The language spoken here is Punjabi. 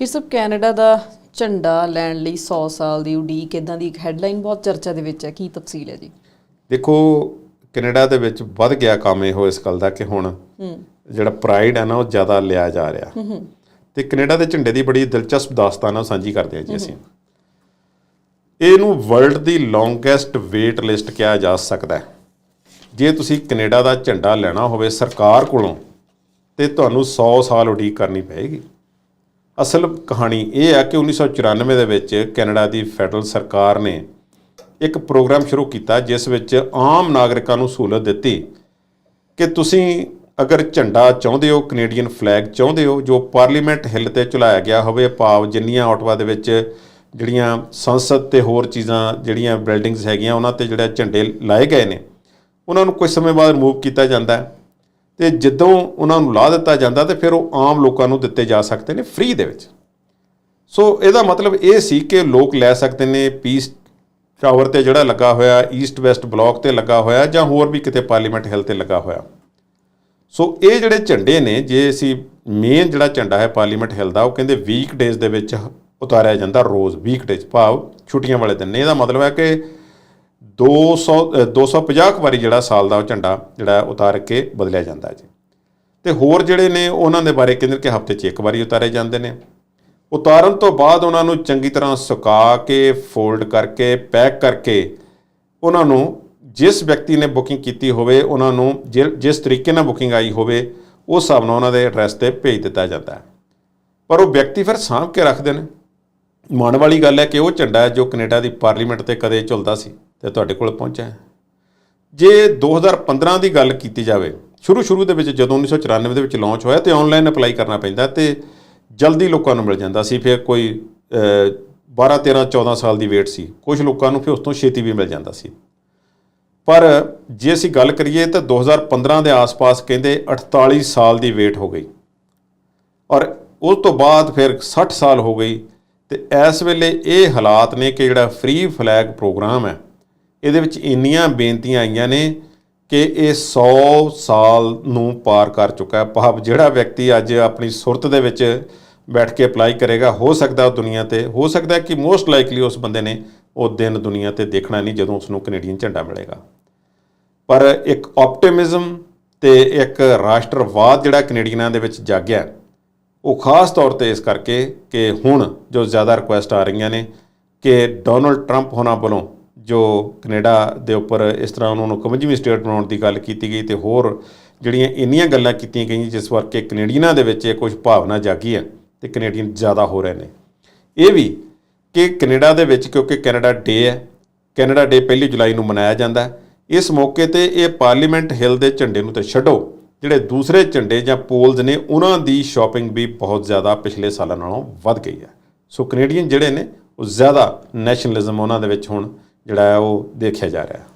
ਇਹ ਸਭ ਕੈਨੇਡਾ ਦਾ ਝੰਡਾ ਲੈਣ ਲਈ 100 ਸਾਲ ਦੀ ਉਡੀਕ ਇਦਾਂ ਦੀ ਇੱਕ ਹੈਡਲਾਈਨ ਬਹੁਤ ਚਰਚਾ ਦੇ ਵਿੱਚ ਹੈ। ਕੀ ਤਫਸੀਲ ਹੈ ਜੀ? ਦੇਖੋ ਕੈਨੇਡਾ ਦੇ ਵਿੱਚ ਵੱਧ ਗਿਆ ਕੰਮ ਇਹੋ ਇਸ ਗੱਲ ਦਾ ਕਿ ਹੁਣ ਜਿਹੜਾ ਪ੍ਰਾਈਡ ਹੈ ਨਾ ਉਹ ਜ਼ਿਆਦਾ ਲਿਆ ਜਾ ਰਿਹਾ। ਤੇ ਕੈਨੇਡਾ ਦੇ ਝੰਡੇ ਦੀ ਬੜੀ ਦਿਲਚਸਪ ਦਾਸਤਾਨ ਆ ਸਾਂਝੀ ਕਰਦੇ ਹਾਂ ਜੀ ਅਸੀਂ। ਇਹਨੂੰ ਵਰਲਡ ਦੀ ਲੌਂਗੈਸਟ ਵੇਟ ਲਿਸਟ ਕਿਹਾ ਜਾ ਸਕਦਾ ਹੈ। ਜੇ ਤੁਸੀਂ ਕੈਨੇਡਾ ਦਾ ਝੰਡਾ ਲੈਣਾ ਹੋਵੇ ਸਰਕਾਰ ਕੋਲੋਂ ਤੇ ਤੁਹਾਨੂੰ 100 ਸਾਲ ਉਡੀਕ ਕਰਨੀ ਪਏਗੀ। ਅਸਲ ਕਹਾਣੀ ਇਹ ਆ ਕਿ 1994 ਦੇ ਵਿੱਚ ਕੈਨੇਡਾ ਦੀ ਫੈਡਰਲ ਸਰਕਾਰ ਨੇ ਇੱਕ ਪ੍ਰੋਗਰਾਮ ਸ਼ੁਰੂ ਕੀਤਾ, ਜਿਸ ਵਿੱਚ ਆਮ ਨਾਗਰਿਕਾਂ ਨੂੰ ਸਹੂਲਤ ਦਿੱਤੀ ਕਿ ਤੁਸੀਂ ਅਗਰ ਝੰਡਾ ਚਾਹੁੰਦੇ ਹੋ ਕੈਨੇਡੀਅਨ ਫਲੈਗ ਚਾਹੁੰਦੇ ਹੋ, ਜੋ ਪਾਰਲੀਮੈਂਟ ਹਿੱਲ ਤੇ ਚਲਾਇਆ ਗਿਆ ਹੋਵੇ, ਭਾਵ ਜਿੰਨੀਆਂ ਆਟਵਾ ਦੇ ਵਿੱਚ ਜਿਹੜੀਆਂ ਸੰਸਦ ਤੇ ਹੋਰ ਚੀਜ਼ਾਂ, ਜਿਹੜੀਆਂ ਬਿਲਡਿੰਗਸ ਹੈਗੀਆਂ, ਉਹਨਾਂ ਤੇ ਜਿਹੜੇ ਝੰਡੇ ਲਾਏ ਗਏ ਨੇ, ਉਹਨਾਂ ਨੂੰ ਕੁਝ ਸਮੇਂ ਬਾਅਦ ਰਿਮੂਵ ਕੀਤਾ ਜਾਂਦਾ ਹੈ। ਤੇ ਜਦੋਂ ਉਹਨਾਂ ਨੂੰ ਲਾ ਦਿੱਤਾ ਜਾਂਦਾ ਤੇ ਫਿਰ ਉਹ ਆਮ ਲੋਕਾਂ ਨੂੰ ਦਿੱਤੇ ਜਾ ਸਕਦੇ ਨੇ ਫ੍ਰੀ ਦੇ ਵਿੱਚ। ਸੋ ਇਹਦਾ ਮਤਲਬ ਇਹ ਸੀ ਕਿ ਲੋਕ ਲੈ ਸਕਦੇ ਨੇ ਪੀਸ ਟਾਵਰ ਤੇ ਜਿਹੜਾ ਲੱਗਾ ਹੋਇਆ ਈਸਟ ਵੈਸਟ ਬਲਾਕ ਤੇ ਲੱਗਾ ਹੋਇਆ ਜਾਂ ਹੋਰ ਵੀ ਕਿਤੇ ਪਾਰਲੀਮੈਂਟ ਹਿੱਲ ਤੇ ਲੱਗਾ ਹੋਇਆ। ਸੋ ਇਹ ਜਿਹੜੇ ਝੰਡੇ ਨੇ, ਜੇ ਅਸੀਂ ਮੇਨ ਜਿਹੜਾ ਝੰਡਾ ਹੈ ਪਾਰਲੀਮੈਂਟ ਹਿੱਲ ਦਾ, ਉਹ ਕਹਿੰਦੇ ਵੀਕ ਡੇਜ਼ ਦੇ ਵਿੱਚ ਉਤਾਰਿਆ ਜਾਂਦਾ ਰੋਜ਼ ਵੀਕ ਡੇਜ਼ ਭਾਵ ਛੁੱਟੀਆਂ ਵਾਲੇ ਦਿਨ ਨੇ। ਇਹਦਾ ਮਤਲਬ ਹੈ ਕਿ 200 ਅ, 250 ਕੁ ਵਾਰੀ ਜਿਹੜਾ ਸਾਲ ਦਾ ਉਹ ਝੰਡਾ ਜਿਹੜਾ ਉਤਾਰ ਕੇ ਬਦਲਿਆ ਜਾਂਦਾ ਜੀ। ਤੇ ਹੋਰ ਜਿਹੜੇ ਨੇ ਉਹਨਾਂ ਦੇ ਬਾਰੇ ਕਹਿੰਦੇ ਕਿ ਹਫ਼ਤੇ 'ਚ ਇੱਕ ਵਾਰੀ ਉਤਾਰੇ ਜਾਂਦੇ ਨੇ। ਉਤਾਰਨ ਤੋਂ ਬਾਅਦ ਉਹਨਾਂ ਨੂੰ ਚੰਗੀ ਤਰ੍ਹਾਂ ਸੁਕਾ ਕੇ ਫੋਲਡ ਕਰਕੇ ਪੈਕ ਕਰਕੇ ਉਹਨਾਂ ਨੂੰ ਜਿਸ ਵਿਅਕਤੀ ਨੇ ਬੁਕਿੰਗ ਕੀਤੀ ਹੋਵੇ ਉਹਨਾਂ ਨੂੰ ਜਿ- ਜਿਸ ਤਰੀਕੇ ਨਾਲ ਬੁਕਿੰਗ ਆਈ ਹੋਵੇ ਉਸ ਹਿਸਾਬ ਨਾਲ ਉਹਨਾਂ ਦੇ ਐਡਰੈਸ ਤੇ ਭੇਜ ਦਿੱਤਾ ਜਾਂਦਾ ਹੈ। ਪਰ ਉਹ ਵਿਅਕਤੀ ਫਿਰ ਸਾਂਭ ਕੇ ਰੱਖਦੇ ਨੇ। ਮਾਣ ਵਾਲੀ ਗੱਲ ਹੈ ਕਿ ਉਹ ਝੰਡਾ ਜੋ ਕੈਨੇਡਾ ਦੀ ਪਾਰਲੀਮੈਂਟ ਤੇ ਕਦੇ ਝੁਲਦਾ ਸੀ। ਤੇ ਤੁਹਾਡੇ ਕੋਲ ਪਹੁੰਚਿਆ ਹੈ। ਜੇ 2015 ਦੀ ਗੱਲ ਕੀਤੀ ਜਾਵੇ ਸ਼ੁਰੂ ਸ਼ੁਰੂ ਦੇ ਵਿੱਚ ਜਦੋਂ 1994 ਦੇ ਵਿੱਚ ਲਾਂਚ ਹੋਇਆ ਤੇ ਆਨਲਾਈਨ ਅਪਲਾਈ ਕਰਨਾ ਪੈਂਦਾ ਤੇ ਜਲਦੀ ਲੋਕਾਂ ਨੂੰ ਮਿਲ ਜਾਂਦਾ ਸੀ ਫਿਰ ਕੋਈ ਅਹ, 12 13 14 ਸਾਲ ਦੀ ਵੇਟ ਸੀ ਕੁਝ ਲੋਕਾਂ ਨੂੰ ਫਿਰ ਉਸ ਤੋਂ ਛੇਤੀ ਵੀ ਮਿਲ ਜਾਂਦਾ ਸੀ। ਪਰ ਜੇ ਅਸੀਂ ਗੱਲ ਕਰੀਏ ਤਾਂ 2015 ਦੇ ਆਸ-ਪਾਸ ਕਹਿੰਦੇ 48 ਸਾਲ ਦੀ ਵੇਟ ਹੋ ਗਈ। ਔਰ ਉਸ ਤੋਂ ਬਾਅਦ ਫਿਰ 60 ਸਾਲ ਹੋ ਗਈ ਤੇ ਇਸ ਵੇਲੇ ਇਹ ਹਾਲਾਤ ਨੇ ਕਿ ਜਿਹੜਾ ਫ੍ਰੀ ਫਲੈਗ ਪ੍ਰੋਗਰਾਮ ਹੈ ਇਹਦੇ ਵਿੱਚ ਇੰਨੀਆਂ ਬੇਨਤੀਆਂ ਆਈਆਂ ਨੇ ਕਿ ਇਹ 100 ਸਾਲ ਨੂੰ ਪਾਰ ਕਰ ਚੁੱਕਾ ਹੈ। ਭਾਵ ਜਿਹੜਾ ਵਿਅਕਤੀ ਅੱਜ ਆਪਣੀ ਸੁਰਤ ਦੇ ਵਿੱਚ ਬੈਠ ਕੇ ਅਪਲਾਈ ਕਰੇਗਾ, ਹੋ ਸਕਦਾ ਦੁਨੀਆ ਤੇ, ਹੋ ਸਕਦਾ ਕਿ ਮੋਸਟ ਲਾਈਕਲੀ ਉਸ ਬੰਦੇ ਨੇ ਉਹ ਦਿਨ ਦੁਨੀਆ ਤੇ ਦੇਖਣਾ ਨਹੀਂ ਜਦੋਂ ਉਸ ਨੂੰ ਕੈਨੇਡੀਅਨ ਝੰਡਾ ਮਿਲੇਗਾ। ਪਰ ਇੱਕ ਆਪਟਿਮਿਜ਼ਮ ਤੇ ਇੱਕ ਰਾਸ਼ਟਰਵਾਦ ਜਿਹੜਾ ਕੈਨੇਡੀਅਨਾਂ ਦੇ ਵਿੱਚ ਜਾਗਿਆ ਉਹ ਖਾਸ ਤੌਰ ਤੇ ਇਸ ਕਰਕੇ ਕਿ ਹੁਣ ਜੋ ਜ਼ਿਆਦਾ ਰਿਕੁਐਸਟ ਆ ਰਹੀਆਂ ਨੇ ਕਿ ਡੋਨਲਡ ਟਰੰਪ ਹੋਣਾ ਵੱਲੋਂ ਜੋ ਕੈਨੇਡਾ ਦੇ ਉੱਪਰ ਇਸ ਤਰ੍ਹਾਂ ਉਹਨਾਂ ਨੂੰ 51ਵੀਂ ਸਟੇਟ ਬਣਾਉਣ ਦੀ ਗੱਲ ਕੀਤੀ ਗਈ ਤੇ ਹੋਰ ਜਿਹੜੀਆਂ ਇੰਨੀਆਂ ਗੱਲਾਂ ਕੀਤੀਆਂ ਗਈਆਂ, ਜਿਸ ਕਰਕੇ ਕੈਨੇਡੀਅਨਾਂ ਦੇ ਵਿੱਚ ਇਹ ਕੁਝ ਭਾਵਨਾ ਜਾਗੀ ਹੈ ਤੇ ਕੈਨੇਡੀਅਨ ਜ਼ਿਆਦਾ ਹੋ ਰਹੇ ਨੇ। ਇਹ ਵੀ ਕਿ ਕੈਨੇਡਾ ਦੇ ਵਿੱਚ, ਕਿਉਂਕਿ ਕੈਨੇਡਾ ਡੇ ਹੈ, ਕੈਨੇਡਾ ਡੇ ਪਹਿਲੀ ਜੁਲਾਈ ਨੂੰ ਮਨਾਇਆ ਜਾਂਦਾ ਹੈ, ਇਸ ਮੌਕੇ ਤੇ ਇਹ ਪਾਰਲੀਮੈਂਟ ਹਿੱਲ ਦੇ ਝੰਡੇ ਨੂੰ ਤੇ ਛੱਡੋ, ਜਿਹੜੇ ਦੂਸਰੇ ਝੰਡੇ ਜਾਂ ਪੋਲਸ ਨੇ, ਉਹਨਾਂ ਦੀ ਸ਼ਾਪਿੰਗ ਵੀ ਬਹੁਤ ਜ਼ਿਆਦਾ ਪਿਛਲੇ ਸਾਲਾਂ ਨਾਲੋਂ ਵੱਧ ਗਈ ਹੈ। ਸੋ ਕੈਨੇਡੀਅਨ ਜਿਹੜੇ ਨੇ, ਉਹ ਜ਼ਿਆਦਾ ਨੈਸ਼ਨਲਿਜ਼ਮ ਉਹਨਾਂ ਦੇ ਵਿੱਚ ਹੁਣ ਜਿਹੜਾ ਉਹ ਦੇਖਿਆ ਜਾ ਰਿਹਾ।